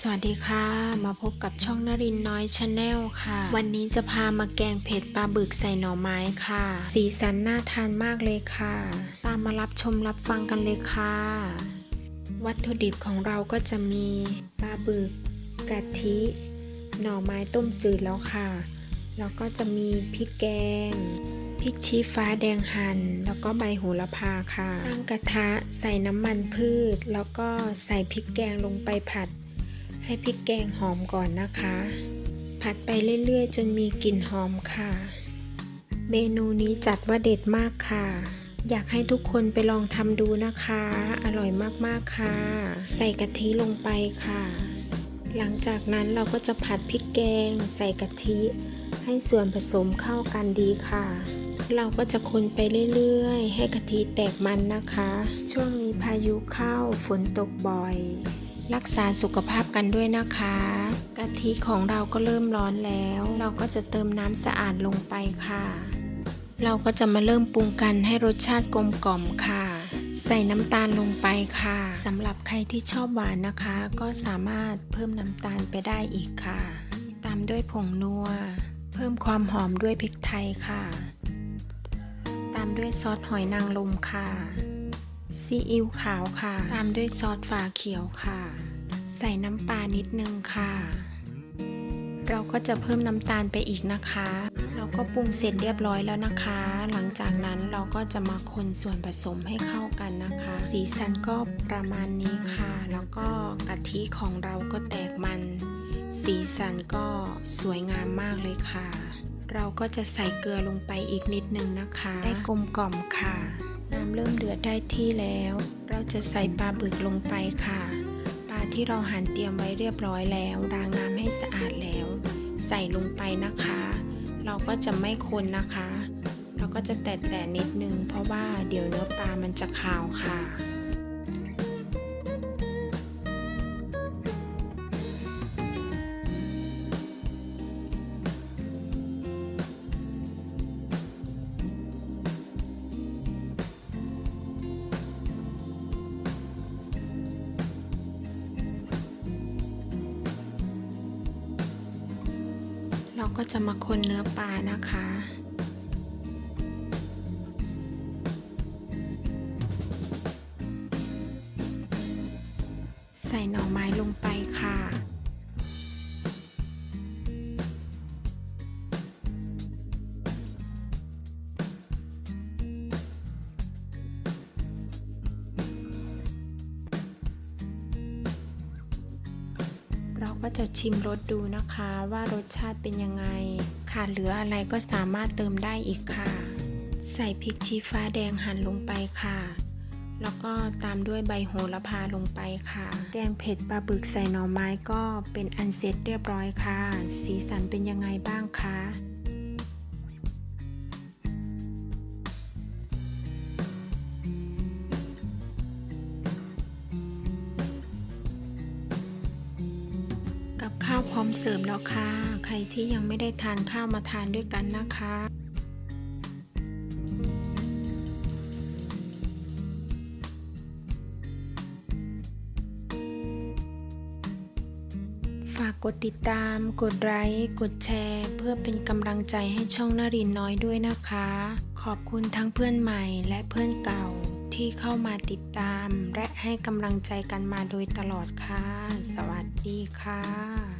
สวัสดีค่ะ มาพบกับช่องนรินทร์น้อยชาแนลค่ะ วันนี้จะพามาแกงเผ็ดปลาบึกใส่หน่อไม้ค่ะ สีสันน่าทานมากเลยค่ะ ตามมารับชมรับฟังกันเลยค่ะ วัตถุดิบของเราก็จะมีปลาบึก กะทิ หน่อไม้ต้มจืดแล้วค่ะ แล้วก็จะมีพริกแกงพริกชี้ฟ้าแดงหั่นแล้วก็ใบโหระพาค่ะตั้งกระทะใส่น้ำมันพืช แล้วก็ใส่พริกแกงลงไปผัด ให้พริกแกงหอมก่อนนะคะ ผัดไปเรื่อยๆ จนมีกลิ่นหอมค่ะ เมนูนี้จัดว่าเด็ดมากค่ะ อยากให้ทุกคนไปลองทำดูนะคะ อร่อยมากๆค่ะ ใส่กะทิลงไปค่ะ หลังจากนั้นเราก็จะผัดพริกแกง ใส่กะทิ ให้ส่วนผสมเข้ากันดีค่ะเราก็จะคนไปเรื่อยๆ ให้กะทิแตกมันนะคะ ช่วงนี้พายุเข้าฝนตกบ่อย รักษาสุขภาพกันด้วยนะคะ กะทิของเราก็เริ่มร้อนแล้ว เราก็จะเติมน้ำสะอาดลงไปค่ะ เราก็จะมาเริ่มปรุงกันให้รสชาติกลมกล่อมค่ะ ใส่น้ำตาลลงไปค่ะสำหรับใครที่ชอบหวานนะคะ ก็สามารถเพิ่มน้ำตาลไปได้อีกค่ะ ตามด้วยผงนัว เพิ่มความหอมด้วยพริกไทยค่ะ ตามด้วยซอสหอยนางรมค่ะ ซีอิ๊วขาวค่ะ ตามด้วยซอสฝาเขียวค่ะ ใส่น้ำปลานิดนึงค่ะ เราก็จะเพิ่มน้ำตาลไปอีกนะคะ เราก็ปรุงเสร็จเรียบร้อยแล้วนะคะ หลังจากนั้นเราก็จะมาคนส่วนผสมให้เข้ากันนะคะ สีสันก็ประมาณนี้ค่ะ แล้วก็กะทิของเราก็แตกมัน สีสันก็สวยงามมากเลยค่ะ เราก็จะใส่เกลือลงไปอีกนิดนึงนะคะ ได้กลมกล่อมค่ะ น้ำเริ่มเดือดได้ที่แล้ว เราจะใส่ปลาบึกลงไปค่ะ ปลาที่เราหั่นเตรียมไว้เรียบร้อยแล้วล้างน้ำให้สะอาดแล้ว ใส่ลงไปนะคะ เราก็จะไม่คนนะคะ เราก็จะแตะแตะนิดนึง เพราะว่าเดี๋ยวเนื้อปลามันจะขาวค่ะ เราก็จะมาคนเนื้อปลานะคะ ใส่หน่อไม้ลงไปค่ะ เราก็จะชิมรสดูนะคะว่ารสชาติเป็นยังไง ขาดเหลืออะไรก็สามารถเติมได้อีกค่ะ ใส่พริกชี้ฟ้าแดงหั่นลงไปค่ะ แล้วก็ตามด้วยใบโหระพาลงไปค่ะ แกงเผ็ดปลาบึกใส่หน่อไม้ก็เป็นอันเสร็จเรียบร้อยค่ะ สีสันเป็นยังไงบ้างคะ ร้อมเสิร์ฟแล้วค่ะ ใครที่ยังไม่ได้ทานข้าวมาทานด้วยกันนะคะ ฝากกดติดตาม กดไลค์ กดแชร์ เพื่อเป็นกำลังใจให้ช่องนรินน้อยด้วยนะคะ ขอบคุณทั้งเพื่อนใหม่และเพื่อนเก่าที่เข้ามาติดตามและให้กำลังใจกันมาโดยตลอดค่ะ สวัสดีค่ะ